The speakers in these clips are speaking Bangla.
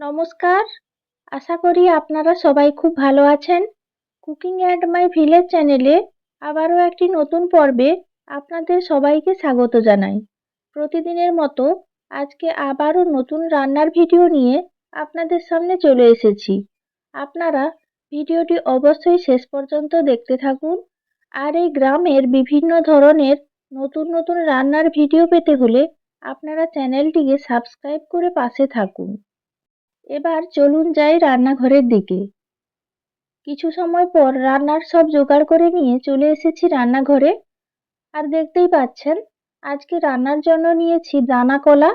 নমস্কার। আশা করি আপনারা সবাই খুব ভালো আছেন। কুকিং অ্যান্ড মাই ভিলেজ চ্যানেলে আবারও একটি নতুন পর্বে আপনাদের সবাইকে স্বাগত জানাই। প্রতিদিনের মতো আজকে আবারও নতুন রান্নার ভিডিও নিয়ে আপনাদের সামনে চলে এসেছি। আপনারা ভিডিওটি অবশ্যই শেষ পর্যন্ত দেখতে থাকুন আর এই গ্রামের বিভিন্ন ধরনের নতুন নতুন রান্নার ভিডিও পেতে হলে আপনারা চ্যানেলটিকে সাবস্ক্রাইব করে পাশে থাকুন। এবার চলুন যাই রান্নাঘরের দিকে। কিছু সময় পর রান্নার সব জোগাড় করে নিয়ে চলে এসেছি রান্নাঘরে। আর দেখতেই পাচ্ছেন, আজকে রান্নার জন্য নিয়েছি দানা কলা।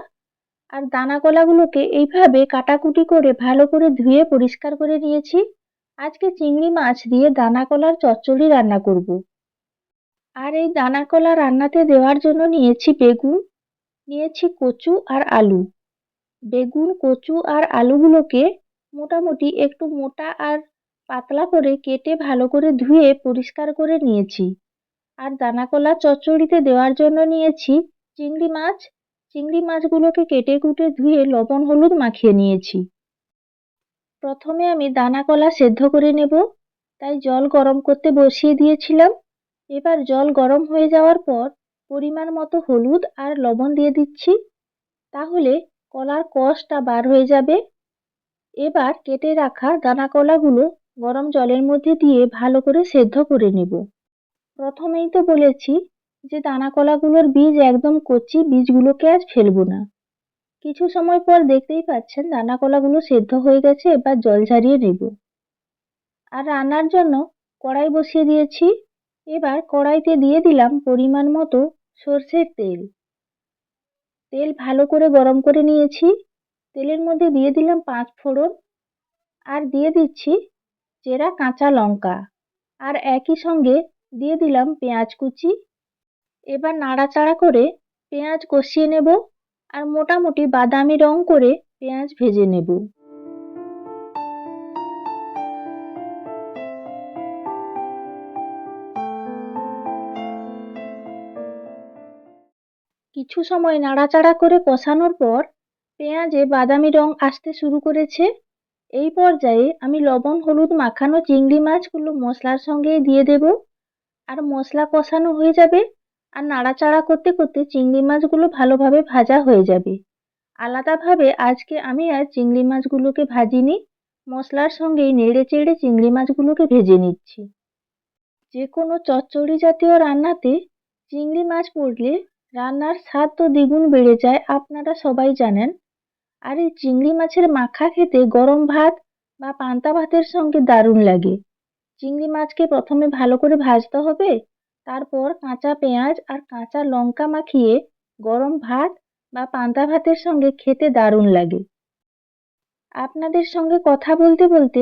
আর দানা কলাগুলোকে এইভাবে কাটাকুটি করে ভালো করে ধুয়ে পরিষ্কার করে নিয়েছি। আজকে চিংড়ি মাছ দিয়ে দানা কলার চচ্চড়ি রান্না করব। আর এই দানা কলা রান্নাতে দেওয়ার জন্য নিয়েছি বেগুন, নিয়েছি কচু আর আলু। বেগুন, কচু আর আলুগুলোকে মোটামুটি একটু মোটা আর পাতলা করে কেটে ভালো করে ধুয়ে পরিষ্কার করে নিয়েছি। আর দানাকলা চচ্চড়িতে দেওয়ার জন্য নিয়েছি চিংড়ি মাছ। চিংড়ি মাছগুলোকে কেটে কুটে ধুয়ে লবণ, হলুদ মাখিয়ে নিয়েছি। প্রথমে আমি দানাকলা সেদ্ধ করে নেব। তাই জল গরম করতে বসিয়ে দিয়েছিলাম। এবার জল গরম হয়ে যাওয়ার পর পরিমাণ মতো হলুদ আর লবণ দিয়ে দিচ্ছি। তাহলে কলার কষটা বার হয়ে যাবে। এবার কেটে রাখা দানা কলাগুলো গরম জলের মধ্যে দিয়ে ভালো করে সেদ্ধ করে নেব। প্রথমেই তো বলেছি যে দানা কলাগুলোর বীজ একদম কচি, বীজগুলোকে আজ ফেলব না। কিছু সময় পর দেখতেই পাচ্ছেন দানা কলাগুলো সেদ্ধ হয়ে গেছে, এবার জল ঝারিয়ে নেব। আর রান্নার জন্য কড়াই বসিয়ে দিয়েছি। এবার কড়াইতে দিয়ে দিলাম পরিমাণ মতো সর্ষের তেল। তেল ভালো করে গরম করে নিয়েছি। তেলের মধ্যে দিয়ে দিলাম পাঁচ ফোড়ন আর দিয়ে দিচ্ছি চেরা কাঁচা লঙ্কা। আর একই সঙ্গে দিয়ে দিলাম পেঁয়াজ কুচি। এবার নাড়াচাড়া করে পেঁয়াজ কষিয়ে নেব আর মোটামুটি বাদামি রং করে পেঁয়াজ ভেজে নেব। কিছু সময় নাড়াচাড়া করে কষানোর পর পেঁয়াজে বাদামি রং আসতে শুরু করেছে। এই পর্যায়ে আমি লবণ, হলুদ, মাখানো চিংড়ি মাছগুলো মশলার সঙ্গে দিয়ে দেব। আর মশলা কষানো হয়ে যাবে আর নাড়াচাড়া করতে করতে চিংড়ি মাছগুলো ভালোভাবে ভাজা হয়ে যাবে। আলাদাভাবে আজকে আমি আর চিংড়ি মাছগুলোকে ভাজিনি, মশলার সঙ্গেই নেড়ে চেড়ে চিংড়ি মাছগুলোকে ভেজে নিচ্ছি। যে কোনো চচ্চড়ি জাতীয় রান্নাতে চিংড়ি মাছ পড়লে রান্নার স্বাদ তো দ্বিগুণ বেড়ে যায়, আপনারা সবাই জানেন। আর এই চিংড়ি মাছের মাখা খেতে গরম ভাত বা পান্তা ভাতের সঙ্গে দারুণ লাগে। চিংড়ি মাছকে প্রথমে ভালো করে ভাজতে হবে, তারপর কাঁচা পেঁয়াজ আর কাঁচা লঙ্কা মাখিয়ে গরম ভাত বা পান্তা ভাতের সঙ্গে খেতে দারুণ লাগে। আপনাদের সঙ্গে কথা বলতে বলতে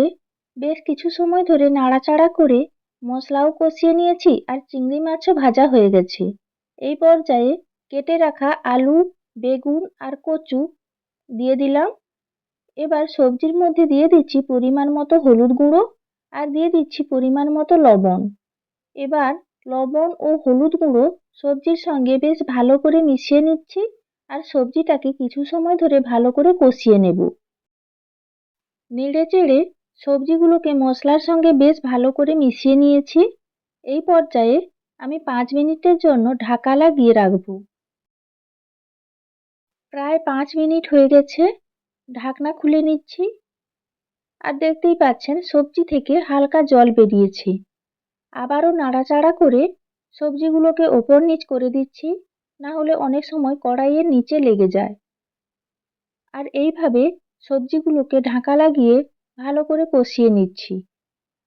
বেশ কিছু সময় ধরে নাড়াচাড়া করে মশলাও কষিয়ে নিয়েছি আর চিংড়ি মাছও ভাজা হয়ে গেছে। এই পর্যায়ে কেটে রাখা আলু, বেগুন আর কচু দিয়ে দিলাম। এবার সবজির মধ্যে দিয়ে দিচ্ছি পরিমাণ মতো হলুদ গুঁড়ো আর দিয়ে দিচ্ছি পরিমাণ মতো লবণ। এবার লবণ ও হলুদ গুঁড়ো সবজির সঙ্গে বেশ ভালো করে মিশিয়ে নিচ্ছি আর সবজিটাকে কিছু সময় ধরে ভালো করে কষিয়ে নেব। নেড়ে চেড়ে সবজিগুলোকে মশলার সঙ্গে বেশ ভালো করে মিশিয়ে নিয়েছি। এই পর্যায়ে আমি পাঁচ মিনিটের জন্য ঢাকা লাগিয়ে রাখব। প্রায় পাঁচ মিনিট হয়ে গেছে, ঢাকনা খুলে নিচ্ছি আর দেখতেই পাচ্ছেন সবজি থেকে হালকা জল বেরিয়েছে। আবারও নাড়াচাড়া করে সবজিগুলোকে ওপর নিচ করে দিচ্ছি, না হলে অনেক সময় কড়াইয়ের নিচে লেগে যায়। আর এইভাবে সবজিগুলোকে ঢাকা লাগিয়ে ভালো করে কষিয়ে নিচ্ছি।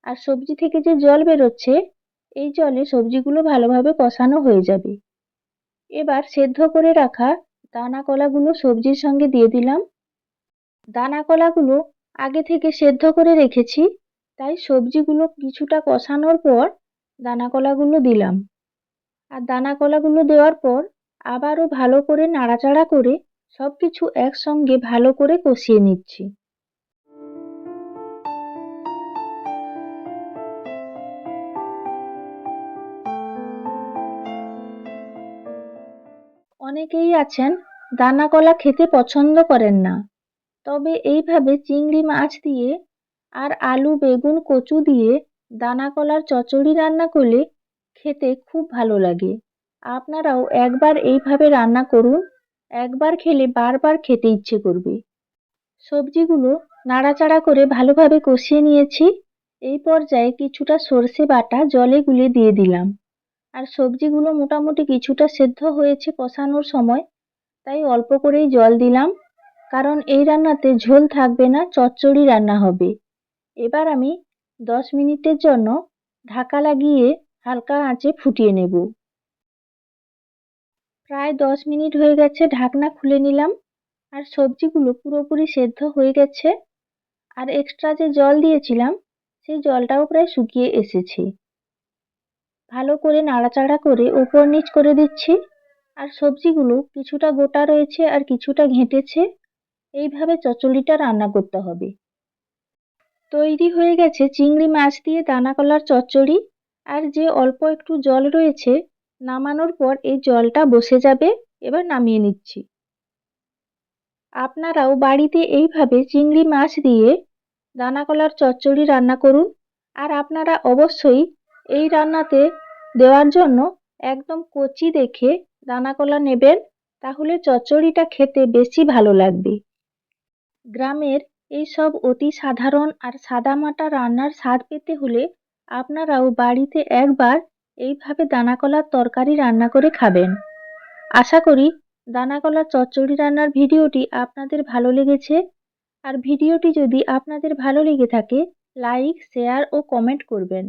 আর সবজি থেকে যে জল বেরোচ্ছে এই জলে সবজিগুলো ভালোভাবে কষানো হয়ে যাবে। এবার সেদ্ধ করে রাখা দানা কলাগুলো সবজির সঙ্গে দিয়ে দিলাম। দানা কলাগুলো আগে থেকে সেদ্ধ করে রেখেছি, তাই সবজিগুলো কিছুটা কষানোর পর দানা কলাগুলো দিলাম। আর দানা কলাগুলো দেওয়ার পর আবারও ভালো করে নাড়াচাড়া করে সব কিছু একসঙ্গে ভালো করে কষিয়ে নিচ্ছি। অনেকেই আছেন দানা কলা খেতে পছন্দ করেন না। তবে এইভাবে চিংড়ি মাছ দিয়ে আর আলু, বেগুন, কচু দিয়ে দানা কলার চচ্চড়ি রান্না করলে খেতে খুব ভালো লাগে। আপনারাও একবার এইভাবে রান্না করুন, একবার খেলে বারবার খেতে ইচ্ছে করবে। সবজিগুলো নাড়াচাড়া করে ভালোভাবে কষিয়ে নিয়েছি। এই পর্যায়ে কিছুটা সর্ষে বাটা জলে গুলে দিয়ে দিলাম। আর সবজিগুলো মোটামুটি কিছুটা সেদ্ধ হয়েছে কষানোর সময়। তাই অল্প করেই জল দিলাম। কারণ এই রান্নাতে ঝোল থাকবে না, চচ্চড়ি রান্না হবে। এবার আমি দশ মিনিটের জন্য ঢাকা লাগিয়ে হালকা আঁচে ফুটিয়ে নেব। প্রায় দশ মিনিট হয়ে গেছে ঢাকনা খুলে নিলাম। আর সবজিগুলো পুরোপুরি সেদ্ধ হয়ে গেছে। আর এক্সট্রা যে জল দিয়েছিলাম, সেই জলটাও প্রায় শুকিয়ে এসেছে। ভালো করে নাড়াচাড়া করে ওপর নিচ করে দিচ্ছি। আর সবজিগুলো কিছুটা গোটা রয়েছে আর কিছুটা ঘেঁটেছে। এইভাবে চচ্চড়িটা রান্না করতে হবে। তৈরি হয়ে গেছে চিংড়ি মাছ দিয়ে দানা কলার চচ্চড়ি। আর যে অল্প একটু জল রয়েছে, নামানোর পর এই জলটা বসে যাবে। এবার নামিয়ে নিচ্ছি। আপনারাও বাড়িতে এইভাবে চিংড়ি মাছ দিয়ে দানা কলার চচ্চড়ি রান্না করুন। আর আপনারা অবশ্যই এই রান্নাতে দেওয়ার জন্য একদম কচি দেখে দানা কলা নেবেন, তাহলে চচ্চড়িটা খেতে বেশি ভালো লাগবে। গ্রামের এই সব অতি সাধারণ আর সাদামাটা রান্নার স্বাদ পেতে হলে আপনারাও বাড়িতে একবার এইভাবে দানা কলার তরকারি রান্না করে খাবেন। আশা করি দানা কলার চচ্চড়ি রান্নার ভিডিওটি আপনাদের ভালো লেগেছে। আর ভিডিওটি যদি আপনাদের ভালো লেগে থাকে, লাইক, শেয়ার ও কমেন্ট করবেন।